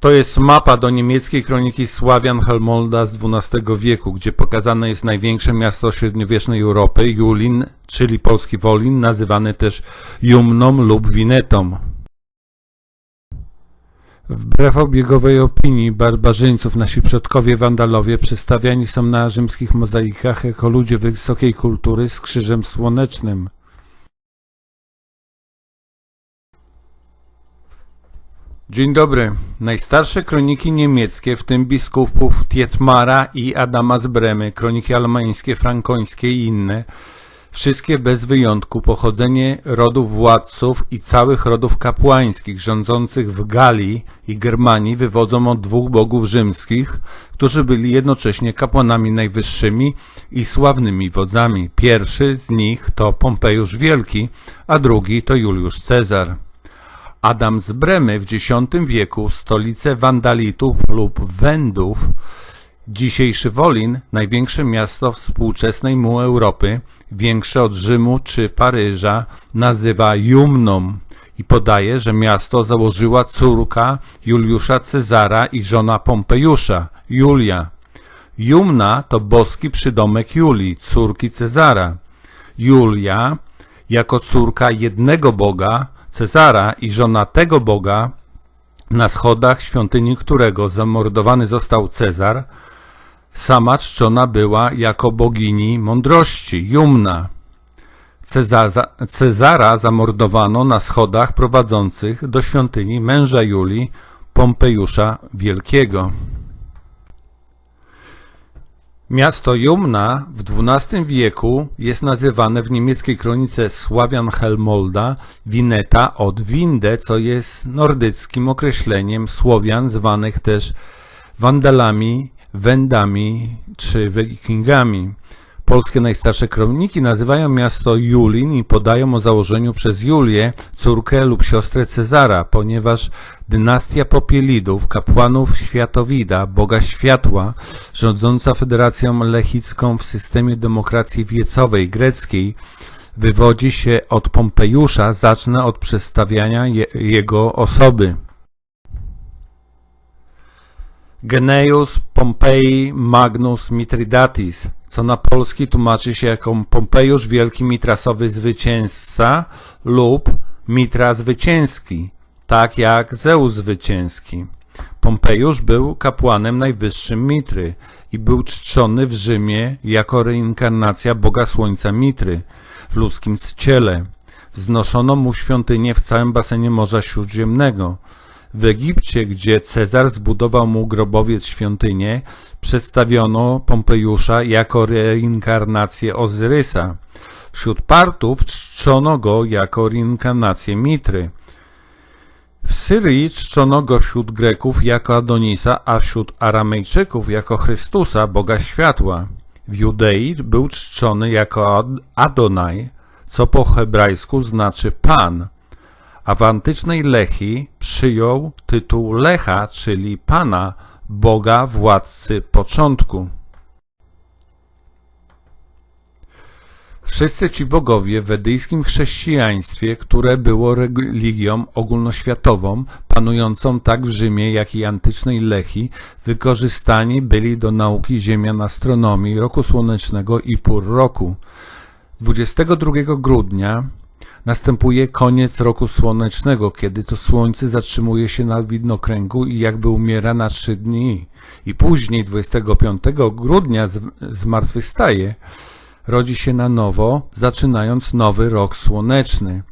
To jest mapa do niemieckiej kroniki Sławian Helmolda z XII wieku, gdzie pokazane jest największe miasto średniowiecznej Europy, Julin, czyli polski Wolin, nazywany też Jumną lub Winetą. Wbrew obiegowej opinii barbarzyńców, nasi przodkowie Wandalowie przedstawiani są na rzymskich mozaikach jako ludzie wysokiej kultury z krzyżem słonecznym. Dzień dobry. Najstarsze kroniki niemieckie, w tym biskupów Tietmara i Adama z Bremy, kroniki almańskie, frankońskie i inne, wszystkie bez wyjątku pochodzenie rodów władców i całych rodów kapłańskich rządzących w Galii i Germanii wywodzą od dwóch bogów rzymskich, którzy byli jednocześnie kapłanami najwyższymi i sławnymi wodzami. Pierwszy z nich to Pompejusz Wielki, a drugi to Juliusz Cezar. Adam z Bremy w X wieku stolicę Wandalitów lub Wendów, dzisiejszy Wolin, największe miasto współczesnej mu Europy, większe od Rzymu czy Paryża, nazywa Jumną i podaje, że miasto założyła córka Juliusza Cezara i żona Pompejusza, Julia. Jumna to boski przydomek Julii, córki Cezara. Julia, jako córka jednego Boga, Cezara i żona tego Boga, na schodach świątyni którego zamordowany został Cezar, sama czczona była jako bogini mądrości, Jumna. Cezaza, Cezara zamordowano na schodach prowadzących do świątyni męża Julii, Pompejusza Wielkiego. Miasto Jumna w XII wieku jest nazywane w niemieckiej kronice Sławian Helmolda Wineta od Winde, co jest nordyckim określeniem Słowian zwanych też Wandalami, Wendami czy Wikingami. Polskie najstarsze kroniki nazywają miasto Julin i podają o założeniu przez Julię, córkę lub siostrę Cezara, ponieważ dynastia Popielidów, kapłanów Światowida, Boga Światła, rządząca Federacją Lechicką w systemie demokracji wiecowej greckiej, wywodzi się od Pompejusza, zacznę od przedstawiania je, jego osoby. Geneius Pompei Magnus Mithridatis, co na polski tłumaczy się jako Pompejusz Wielki Mitrasowy Zwycięzca lub Mitra Zwycięski, tak jak Zeus Zwycięski. Pompejusz był kapłanem najwyższym Mitry i był czczony w Rzymie jako reinkarnacja Boga Słońca Mitry w ludzkim ciele. Wznoszono mu świątynię w całym basenie Morza Śródziemnego. W Egipcie, gdzie Cezar zbudował mu grobowiec świątynię, przedstawiono Pompejusza jako reinkarnację Ozyrysa. Wśród Partów czczono go jako reinkarnację Mitry. W Syrii czczono go wśród Greków jako Adonisa, a wśród Aramejczyków jako Chrystusa, Boga Światła. W Judei był czczony jako Ad- Adonai, co po hebrajsku znaczy Pan a w antycznej Lechii przyjął tytuł Lecha, czyli Pana, Boga władcy początku. Wszyscy ci bogowie w wedyjskim chrześcijaństwie, które było religią ogólnoświatową, panującą tak w Rzymie, jak i antycznej Lechii, wykorzystani byli do nauki ziemian astronomii, roku słonecznego i pór roku. 22 grudnia następuje koniec roku słonecznego, kiedy to słońce zatrzymuje się na widnokręgu i jakby umiera na trzy dni. I później, 25 grudnia, zmartwychwstaje, rodzi się na nowo, zaczynając nowy rok słoneczny.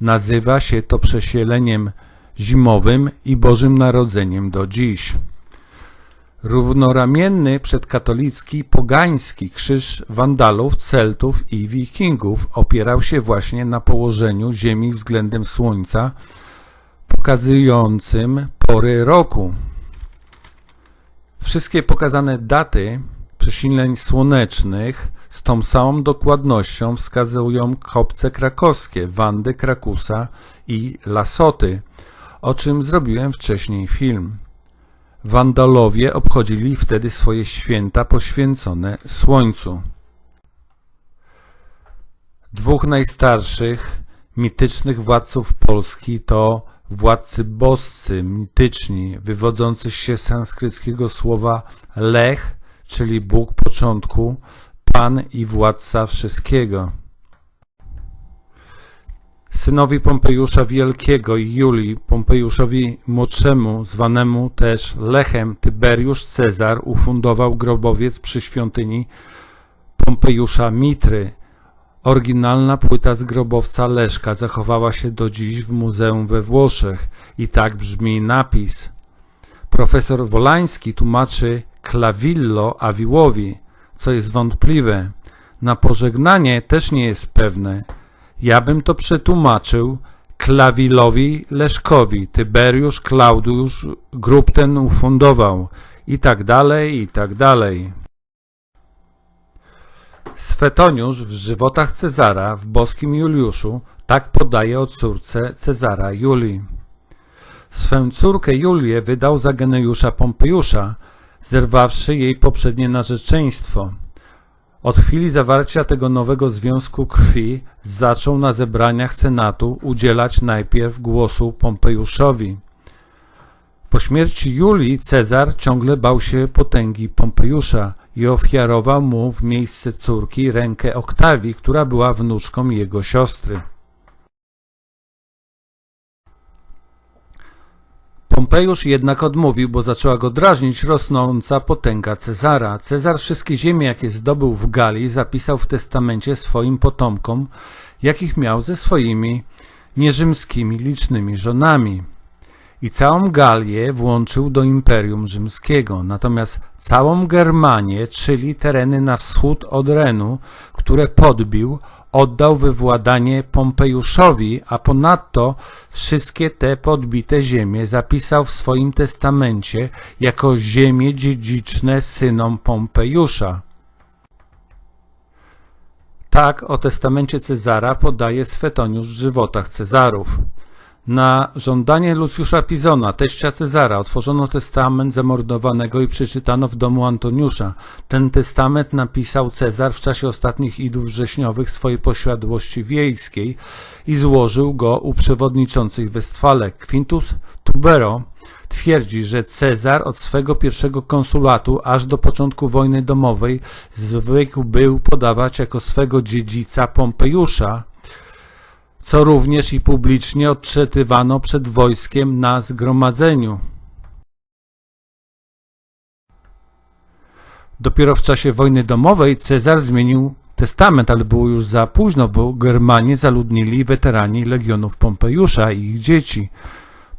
Nazywa się to przesieleniem zimowym i Bożym Narodzeniem do dziś. Równoramienny przedkatolicki pogański krzyż Wandalów, Celtów i Wikingów opierał się właśnie na położeniu Ziemi względem Słońca, pokazującym pory roku. Wszystkie pokazane daty przesileń słonecznych z tą samą dokładnością wskazują kopce krakowskie, Wandy, Krakusa i Lasoty, o czym zrobiłem wcześniej film. Wandalowie obchodzili wtedy swoje święta poświęcone Słońcu. Dwóch najstarszych mitycznych władców Polski to władcy boscy, mityczni, wywodzący się z sanskryckiego słowa lech, czyli Bóg początku, Pan i władca wszystkiego. Synowi Pompejusza Wielkiego i Julii Pompejuszowi Młodszemu, zwanemu też Lechem, Tyberiusz Cezar ufundował grobowiec przy świątyni Pompejusza Mitry. Oryginalna płyta z grobowca Leszka zachowała się do dziś w muzeum we Włoszech i tak brzmi napis. Profesor Wolański tłumaczy Clavillo Awiłowi, co jest wątpliwe. Na pożegnanie też nie jest pewne. Ja bym to przetłumaczył Klawilowi Leszkowi. Tyberiusz Klaudiusz grób ten ufundował i tak dalej, i tak dalej. Swetoniusz w żywotach Cezara w boskim Juliuszu tak podaje o córce Cezara Julii. Swę córkę Julię wydał za Genejusza Pompejusza, zerwawszy jej poprzednie narzeczeństwo. Od chwili zawarcia tego nowego związku krwi zaczął na zebraniach Senatu udzielać najpierw głosu Pompejuszowi. Po śmierci Julii Cezar ciągle bał się potęgi Pompejusza i ofiarował mu w miejsce córki rękę Oktawii, która była wnuczką jego siostry. Pompejusz jednak odmówił, bo zaczęła go drażnić rosnąca potęga Cezara. Cezar wszystkie ziemie, jakie zdobył w Galii, zapisał w testamencie swoim potomkom, jakich miał ze swoimi nierzymskimi licznymi żonami. I całą Galię włączył do Imperium Rzymskiego, natomiast całą Germanię, czyli tereny na wschód od Renu, które podbił, oddał we władanie Pompejuszowi, a ponadto wszystkie te podbite ziemie zapisał w swoim testamencie jako ziemie dziedziczne synom Pompejusza. Tak o testamencie Cezara podaje Swetoniusz w żywotach Cezarów. Na żądanie Lucjusza Pizona, teścia Cezara, otworzono testament zamordowanego i przeczytano w domu Antoniusza. Ten testament napisał Cezar w czasie ostatnich idów wrześniowych swojej posiadłości wiejskiej i złożył go u przewodniczących Westfalek. Quintus Tubero twierdzi, że Cezar od swego pierwszego konsulatu aż do początku wojny domowej zwykł był podawać jako swego dziedzica Pompejusza, co również i publicznie odczytywano przed wojskiem na zgromadzeniu. Dopiero w czasie wojny domowej Cezar zmienił testament, ale było już za późno, bo Germanię zaludnili weterani legionów Pompejusza i ich dzieci.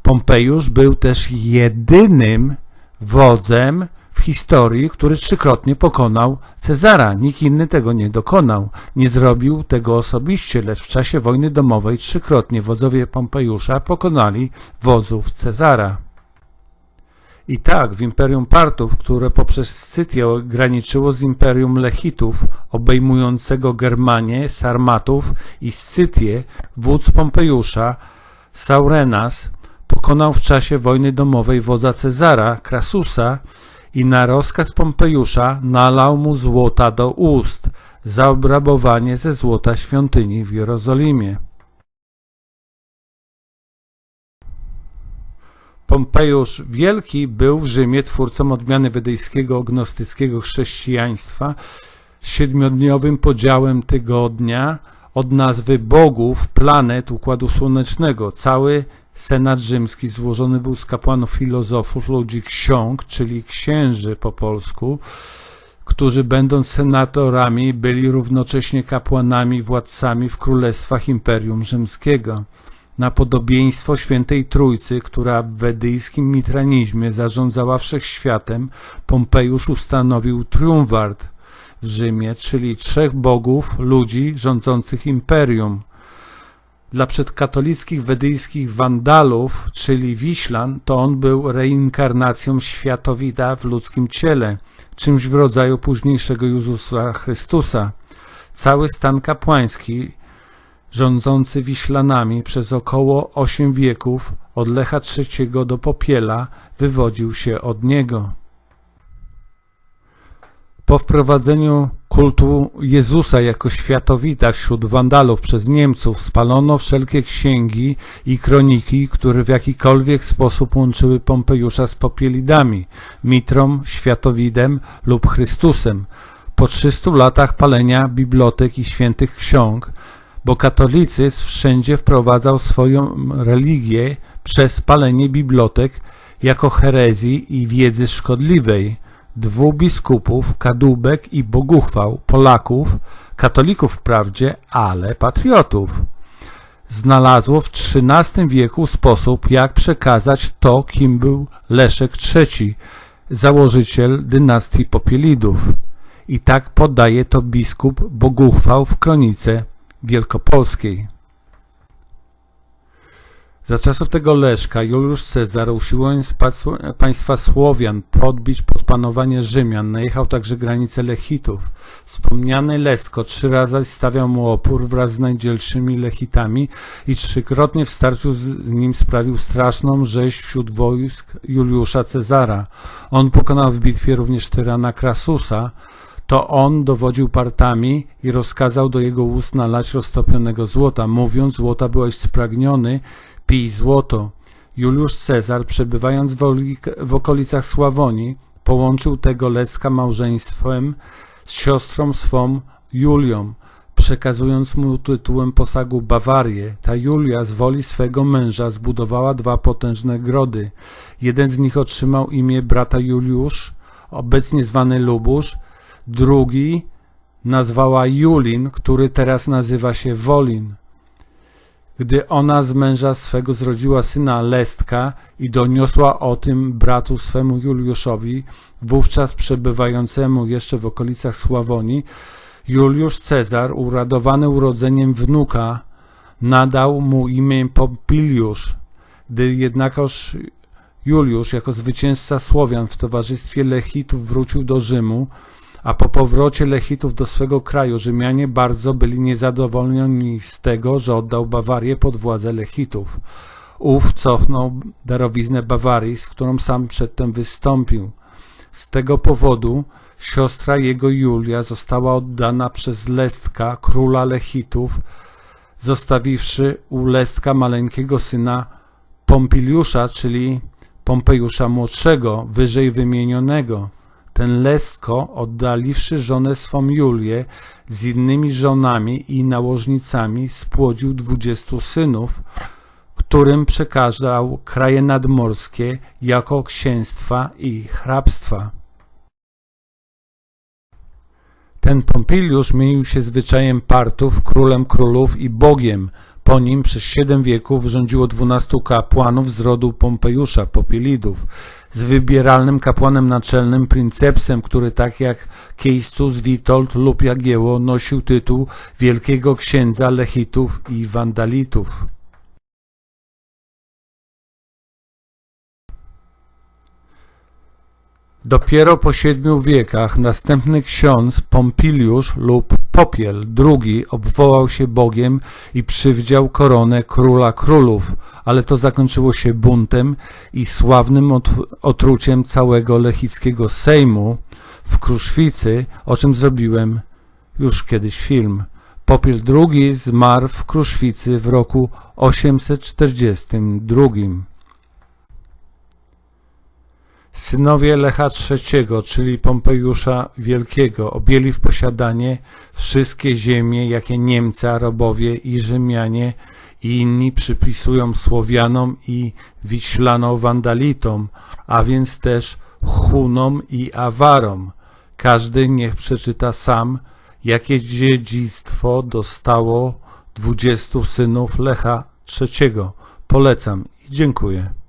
Pompejusz był też jedynym wodzem w historii, który trzykrotnie pokonał Cezara. Nikt inny tego nie dokonał. Nie zrobił tego osobiście, lecz w czasie wojny domowej trzykrotnie wodzowie Pompejusza pokonali wodzów Cezara. I tak w Imperium Partów, które poprzez Scytię graniczyło z Imperium Lechitów, obejmującego Germanię, Sarmatów i Scytię, wódz Pompejusza, Saurenas, pokonał w czasie wojny domowej wodza Cezara, Krasusa, i na rozkaz Pompejusza nalał mu złota do ust za obrabowanie ze złota świątyni w Jerozolimie. Pompejusz Wielki był w Rzymie twórcą odmiany wedyjskiego gnostyckiego chrześcijaństwa z siedmiodniowym podziałem tygodnia od nazwy bogów, planet Układu Słonecznego. Cały Senat rzymski złożony był z kapłanów filozofów, ludzi ksiąg, czyli księży po polsku, którzy będąc senatorami byli równocześnie kapłanami, władcami w królestwach Imperium Rzymskiego. Na podobieństwo świętej Trójcy, która w wedyjskim mitranizmie zarządzała wszechświatem, Pompejusz ustanowił triumvart w Rzymie, czyli trzech bogów, ludzi rządzących imperium. Dla przedkatolickich wedyjskich wandalów, czyli Wiślan, to on był reinkarnacją światowida w ludzkim ciele, czymś w rodzaju późniejszego Jezusa Chrystusa. Cały stan kapłański, rządzący Wiślanami przez około osiem wieków, od Lecha III do Popiela, wywodził się od niego. Po wprowadzeniu kultu Jezusa jako światowita wśród Wandalów przez Niemców spalono wszelkie księgi i kroniki, które w jakikolwiek sposób łączyły Pompejusza z Popielidami, Mitrą, Światowidem lub Chrystusem. Po 300 latach palenia bibliotek i świętych ksiąg, bo katolicyzm wszędzie wprowadzał swoją religię przez palenie bibliotek jako herezji i wiedzy szkodliwej. Dwóch biskupów, kadłubek i boguchwał, Polaków, katolików wprawdzie, ale patriotów. Znalazło w XIII wieku sposób, jak przekazać to, kim był Leszek III, założyciel dynastii Popielidów. I tak podaje to biskup Boguchwał w kronice wielkopolskiej. Za czasów tego Leszka Juliusz Cezar, usiłując państwa Słowian podbić pod panowanie Rzymian, najechał także granice Lechitów. Wspomniany Lesko trzy razy stawiał mu opór wraz z najdzielszymi Lechitami i trzykrotnie w starciu z nim sprawił straszną rzeź wśród wojsk Juliusza Cezara. On pokonał w bitwie również tyrana Krasusa, to on dowodził partami i rozkazał do jego ust nalać roztopionego złota, mówiąc, złota byłeś spragniony, pij złoto. Juliusz Cezar, przebywając w, okolicach Sławonii, połączył tego Lecka małżeństwem z siostrą swą Julią, przekazując mu tytułem posagu Bawarię. Ta Julia z woli swego męża zbudowała dwa potężne grody. Jeden z nich otrzymał imię brata Juliusz, obecnie zwany Lubusz, drugi nazwała Julin, który teraz nazywa się Wolin. Gdy ona z męża swego zrodziła syna Lestka i doniosła o tym bratu swemu Juliuszowi, wówczas przebywającemu jeszcze w okolicach Sławonii, Juliusz Cezar, uradowany urodzeniem wnuka, nadał mu imię Pompiliusz. Gdy jednakoż Juliusz jako zwycięzca Słowian w towarzystwie Lechitów wrócił do Rzymu, a po powrocie Lechitów do swego kraju Rzymianie bardzo byli niezadowoleni z tego, że oddał Bawarię pod władzę Lechitów. Ów cofnął darowiznę Bawarii, z którą sam przedtem wystąpił. Z tego powodu siostra jego Julia została oddana przez Lestka, króla Lechitów, zostawiwszy u Lestka maleńkiego syna Pompiliusza, czyli Pompejusza młodszego, wyżej wymienionego. Ten Lesko, oddaliwszy żonę swą Julię z innymi żonami i nałożnicami, spłodził dwudziestu synów, którym przekazał kraje nadmorskie jako księstwa i hrabstwa. Ten Pompiliusz mienił się zwyczajem partów, królem królów i Bogiem. Po nim przez siedem wieków rządziło dwunastu kapłanów z rodu Pompejusza, Popilidów, z wybieralnym kapłanem naczelnym Princepsem, który tak jak Kiejstus, Witold lub Jagiełło nosił tytuł Wielkiego Księdza Lechitów i Wandalitów. Dopiero po siedmiu wiekach następny ksiądz Pompiliusz lub Popiel II obwołał się Bogiem i przywdział koronę króla królów, ale to zakończyło się buntem i sławnym otruciem całego lechickiego Sejmu w Kruszwicy, o czym zrobiłem już kiedyś film. Popiel II zmarł w Kruszwicy w roku 842. Synowie Lecha III, czyli Pompejusza Wielkiego, objęli w posiadanie wszystkie ziemie, jakie Niemcy, Arabowie i Rzymianie i inni przypisują Słowianom i Wiślano-Wandalitom, a więc też Hunom i Awarom. Każdy niech przeczyta sam, jakie dziedzictwo dostało dwudziestu synów Lecha III. Polecam i dziękuję.